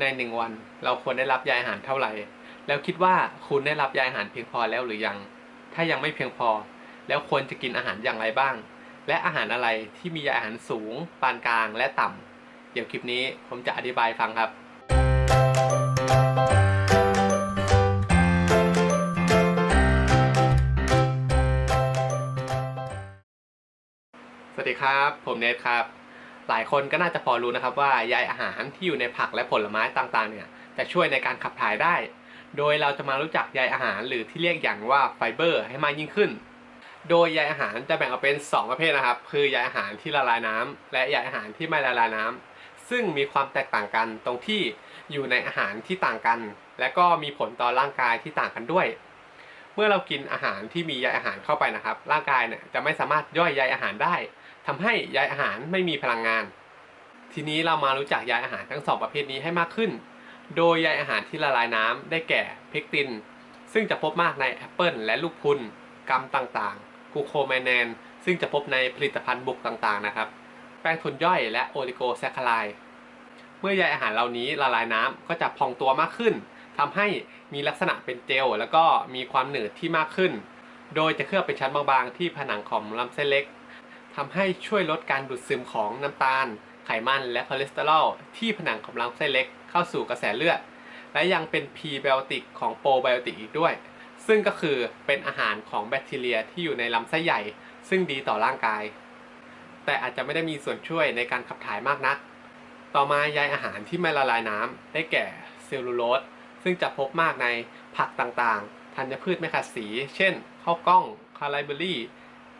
ในหนึ่งวัน เราควรได้รับยาอาหารเท่าไหร่ แล้วคิดว่าคุณได้รับยาอาหารเพียงพอแล้วหรือยัง ถ้ายังไม่เพียงพอ แล้วควรจะกินอาหารอย่างไรบ้าง และอาหารอะไรที่มียาอาหารสูง ปานกลางและต่ำเดี๋ยวคลิปนี้ผมจะอธิบายฟังครับสวัสดีครับ ผมเนทครับ ลายคนก็น่าจะพอรู้นะครับว่าใยอาหารที่อยู่ในผักและผลไม้ต่างๆเนี่ยจะช่วยในการขับถ่ายได้ โดยเราจะมารู้จักใยอาหารหรือที่เรียกอย่างว่าไฟเบอร์ให้มากยิ่งขึ้น โดยใยอาหารจะแบ่งออกเป็น 2 ประเภทนะครับ คือใยอาหารที่ละลายน้ำและใยอาหารที่ไม่ละลายน้ำซึ่งมีความแตกต่างกันตรงที่อยู่ในอาหารที่ต่างกัน และก็มีผลต่อร่างกายที่ต่างกันด้วย เมื่อเรากินอาหารที่มีใยอาหารเข้าไปนะครับ ร่างกายเนี่ยจะไม่สามารถย่อยใยอาหารได้ ทำให้ใยอาหารไม่มีพลังงาน ทีนี้เรามารู้จักใยอาหารทั้งสองประเภทนี้ให้มากขึ้น โดยใยอาหารที่ละลายน้ำได้แก่เพกติน ซึ่งจะพบมากในแอปเปิลและลูกพุนกัมต่างๆกูโคแมนแนนซึ่งจะพบในผลิตภัณฑ์บุกต่างๆนะครับ แป้งทุนย่อยและโอลิโกแซคคาไลด์เมื่อใยอาหารเหล่านี้ละลายน้ำก็จะพองตัวมากขึ้นทำให้มีลักษณะเป็นเจลแล้วก็มีความหนืดที่มากขึ้น โดยจะเคลือบเป็นชั้นบางๆ ที่ผนังของลำไส้เล็ก ทำให้ช่วยลดการดูดซึมของน้ำตาล ไขมันและคอเลสเตอรอลที่ผนังของลำไส้เล็กเข้าสู่กระแสเลือด และยังเป็นพรีไบโอติกของโปรไบโอติกอีกด้วย ซึ่งก็คือเป็นอาหารของแบคทีเรียที่อยู่ในลำไส้ใหญ่ ซึ่งดีต่อร่างกาย แต่อาจจะไม่ได้มีส่วนช่วยในการขับถ่ายมากนัก ต่อมาใยอาหารที่ไม่ละลายน้ำได้แก่เซลลูโลสซึ่งจะพบมากในผักต่างๆ ธัญพืชไม่ขัดสี เช่นข้าวกล้อง คาไลเบอรี่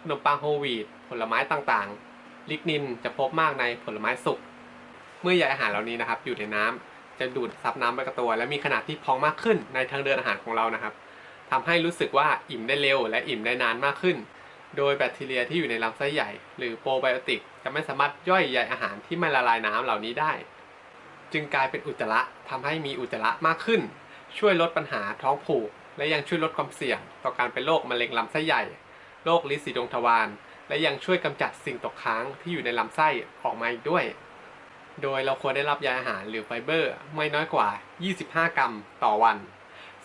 ขนมปังโฮวีตผลไม้ต่างๆ ลิกนินจะพบมากในผลไม้สุก เมื่อใยอาหารเหล่านี้นะครับ อยู่ในน้ำจะดูดซับน้ำไปกับตัว และมีขนาดที่พองมากขึ้นในทางเดินอาหารของเรานะครับทำให้รู้สึกว่าอิ่มได้เร็ว และอิ่มได้นานมากขึ้น โดยแบคทีเรียที่อยู่ในลำไส้ใหญ่ หรือโปรไบโอติกจะไม่สามารถย่อยใยอาหารที่ไม่ละลายน้ำเหล่านี้ได้ จึงกลายเป็นอุจจาระทำให้มีอุจจาระมากขึ้น ช่วยลดปัญหาท้องผูก และยังช่วยลดความเสี่ยง ต่อการเป็นโรคมะเร็งลำไส้ใหญ่ โรคลินสีดวงทวาร และยังช่วยกำจัดสิ่งตกค้างที่อยู่ในลำไส้ออกมาอีกด้วย โดยเราควรได้รับใยอาหารหรือไฟเบอร์ ไม่น้อยกว่า 25 กรัมต่อวัน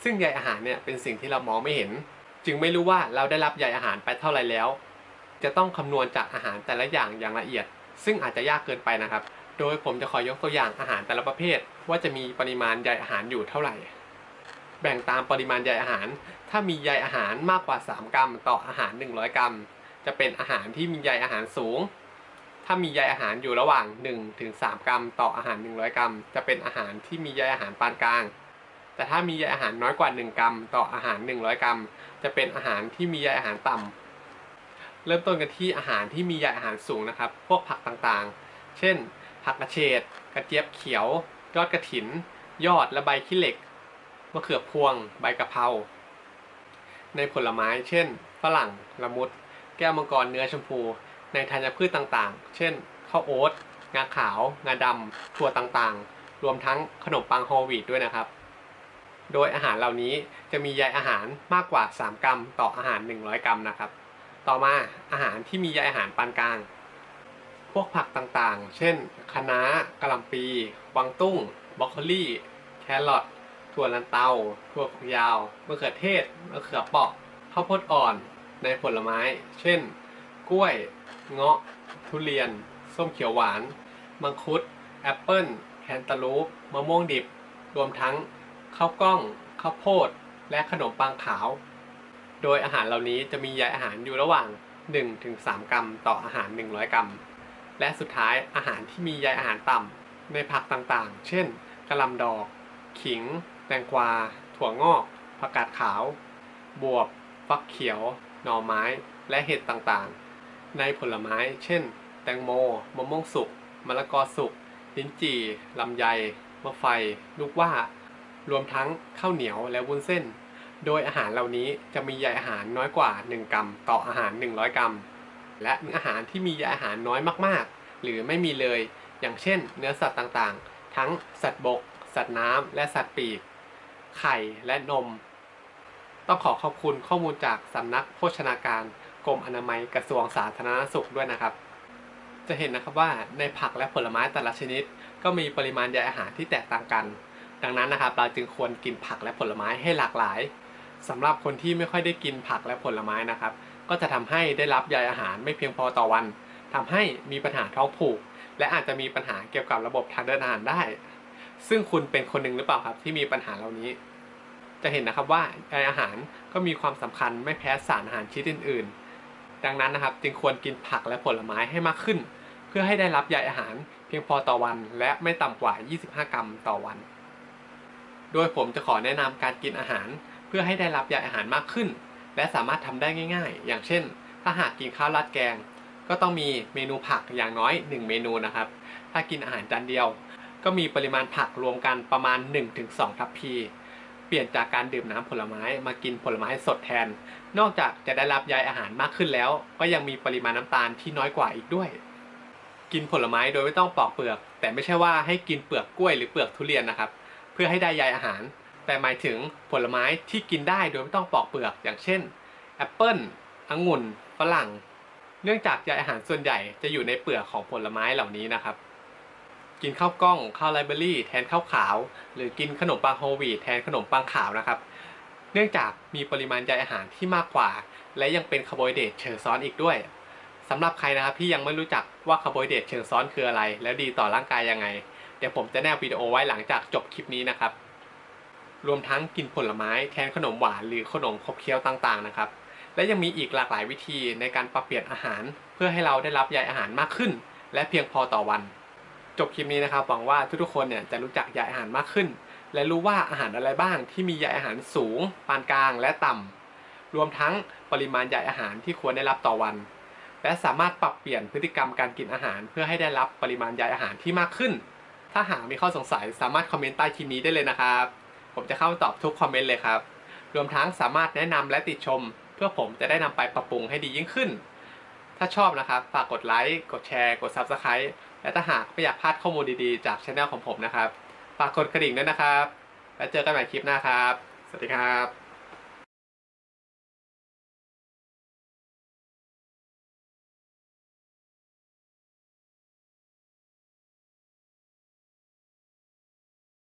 ซึ่งใยอาหารเนี่ยเป็นสิ่งที่เรามองไม่เห็น จึงไม่รู้ว่าเราได้รับใยอาหารไปเท่าไรแล้ว จะต้องคำนวณจากอาหารแต่ละอย่างอย่างละเอียด ซึ่งอาจจะยากเกินไปนะครับ โดยผมจะขอยกตัวอย่างอาหารแต่ละประเภท ว่าจะมีปริมาณใยอาหารอยู่เท่าไหร่ แบ่งตามปริมาณใยอาหาร ถ้ามีใยอาหารมากกว่า 3 กรัม ต่ออาหาร 100 กรัม จะเป็นอาหารที่มีใยอาหารสูง ถ้ามีใยอาหารอยู่ระหว่าง1ถึง3กรัม ต่ออาหาร 100 กรัม จะเป็นอาหารที่มีใยอาหารปานกลาง แต่ถ้ามีใยอาหารน้อยกว่า 1 กรัม ต่ออาหาร 100 กรัม จะเป็นอาหารที่มีใยอาหารต่ำเริ่มต้นกันที่อาหารที่มีใยอาหารสูงนะครับ พวกผักต่างๆ เช่น ผักกระเฉด กระเจี๊ยบเขียว ยอดกระถิน ยอดและใบขี้เหล็ก มะเขือพวง ใบกะเพรา ในผลไม้ เช่น ฝรั่ง ละมุด แก้วมังกร เนื้อชมพู ในธัญพืชต่างๆ เช่น ข้าวโอ๊ต งาขาว งาดำ ถั่วต่างๆ รวมทั้งขนมปังโฮลวีตด้วยนะครับ โดยอาหารเหล่านี้จะมีใยอาหารมากกว่า 3 กรัม ต่ออาหาร 100 กรัมนะครับ ต่อมาอาหารที่มีใยอาหารปานกลาง พวกผักต่างๆ เช่น คะน้ากะหล่ำปีวางตุ้ง บรอกโคลีแครอท ถั่วลันเตา ถั่วฝักยาวมะเขือเทศมะเขือเปราะข้าวโพดอ่อนในผลไม้ เช่น กล้วย เงาะ ทุเรียน ส้มเขียวหวาน มังคุด แอปเปิ้ล แคนตาลูป มะม่วงดิบ รวมทั้งข้าวกล้อง ข้าวโพด และขนมปังขาว โดยอาหารเหล่านี้จะมีใยอาหารอยู่ระหว่าง 1-3 กรัม ต่ออาหาร 100 กรัม และสุดท้ายอาหารที่มีใยอาหารต่ำในผักต่างๆ เช่นกระลำดอก ขิง แตงกวา ถั่วงอก ผักกาดขาว บวบ ฟักเขียว หน่อไม้ และเห็ดต่างๆ ในผลไม้ เช่น แตงโม มะม่วงสุก มะละกอสุก ลิ้นจี่ ลำไย มะไฟ ลูกว่ารวมทั้งข้าวเหนียวและวุ้นเส้น โดยอาหารเหล่านี้จะมีใยอาหารน้อยกว่า 1 กรัม ต่ออาหาร 100 กรัม และอาหารที่มีใยอาหารน้อยมากๆ หรือไม่มีเลย อย่างเช่น เนื้อสัตว์ต่างๆ ทั้งสัตว์บก สัตว์น้ำ และสัตว์ปีก ไข่และนม ต้องขอขอบคุณข้อมูลจากสำนักโภชนาการกรมอนามัยกระทรวงสาธารณสุขด้วยนะครับ จะเห็นนะครับว่าในผักและผลไม้แต่ละชนิด ก็มีปริมาณใยอาหารที่แตกต่างกัน ดังนั้นนะครับ เราจึงควรกินผักและผลไม้ให้หลากหลายสำหรับคนที่ไม่ค่อยได้กินผักและผลไม้นะครับ ก็จะทำให้ได้รับใยอาหารไม่เพียงพอต่อวันทำให้มีปัญหาท้องผูก และอาจจะมีปัญหาเกี่ยวกับระบบทางเดินอาหารได้ ซึ่งคุณเป็นคนหนึ่งหรือเปล่าครับที่มีปัญหาเหล่านี้ จะเห็นนะครับว่าใยอาหารก็มีความสำคัญไม่แพ้สารอาหารชนิดอื่น ๆ ดังนั้นนะครับจึงควรกินผักและผลไม้ให้มากขึ้น เพื่อให้ได้รับใยอาหารเพียงพอต่อวัน และไม่ต่ำกว่า 25 กรัมต่อวัน โดยผมจะขอแนะนำการกินอาหาร เพื่อให้ได้รับใยอาหารมากขึ้น และสามารถทำได้ง่าย ๆ อย่างเช่น ถ้าหากกินข้าวราดแกง ก็ต้องมีเมนูผักอย่างน้อย 1 เมนูนะครับ ถ้ากินอาหารจานเดียว ก็มีปริมาณผักรวมกันประมาณ 1-2 ทัพพี เปลี่ยนจากการดื่มน้ำผลไม้มากินผลไม้สดแทน นอกจากจะได้รับใยอาหารมากขึ้นแล้ว ก็ยังมีปริมาณน้ำตาลที่น้อยกว่าอีกด้วย กินผลไม้โดยไม่ต้องปอกเปลือก แต่ไม่ใช่ว่าให้กินเปลือกกล้วยหรือเปลือกทุเรียนนะครับ เพื่อให้ได้ใยอาหาร แต่หมายถึงผลไม้ที่กินได้โดยไม่ต้องปอกเปลือก อย่างเช่นแอปเปิลองุ่นฝรั่ง เนื่องจากใยอาหารส่วนใหญ่จะอยู่ในเปลือกของผลไม้เหล่านี้นะครับ กินข้าวกล้องข้าวไรเบอรี่แทนข้าวขาว หรือกินขนมปังโฮลวีตแทนขนมปังขาวนะครับ เนื่องจากมีปริมาณใยอาหารที่มากกว่า และยังเป็นคาร์โบไฮเดรตเชิงซ้อนอีกด้วยสำหรับใครนะครับที่ยังไม่รู้จักว่าคาร์โบไฮเดรตเชิงซ้อนคืออะไร แล้วดีต่อร่างกายยังไง เดี๋ยวผมจะแนบวิดีโอไว้หลังจากจบคลิปนี้นะครับ รวมทั้งกินผลไม้แทนขนมหวานหรือขนมขบเคี้ยวต่างๆนะครับ และยังมีอีกหลากหลายวิธีในการปรับเปลี่ยนอาหาร เพื่อให้เราได้รับใยอาหารมากขึ้น และเพียงพอต่อวัน จบคลิปนี้นะครับหวังว่าทุกๆคนเนี่ยจะรู้จักใยอาหารมากขึ้น และรู้ว่าอาหารอะไรบ้างที่มีใยอาหารสูง ปานกลางและต่ำรวมทั้งปริมาณใยอาหารที่ควรได้รับต่อวัน และสามารถปรับเปลี่ยนพฤติกรรมการกินอาหาร เพื่อให้ได้รับปริมาณใยอาหารที่มากขึ้น ถ้าหากมีข้อสงสัยสามารถคอมเมนต์ใต้คลิปนี้ได้เลยนะครับ ผมจะเข้าตอบทุกคอมเมนต์เลยครับรวมทั้งสามารถแนะนำและติชม เพื่อผมจะได้นำไปปรับปรุงให้ดียิ่งขึ้น ถ้าชอบนะครับฝากกดไลค์กดแชร์ กด Subscribe และถ้าหากไม่อยากพลาดข้อมูลดีๆ จากช anel ของผมนะครับ ฝากกดกระดิ่งด้วยนะครับ แล้วเจอกันใหม่คลิปหน้าครับ สวัสดีครับ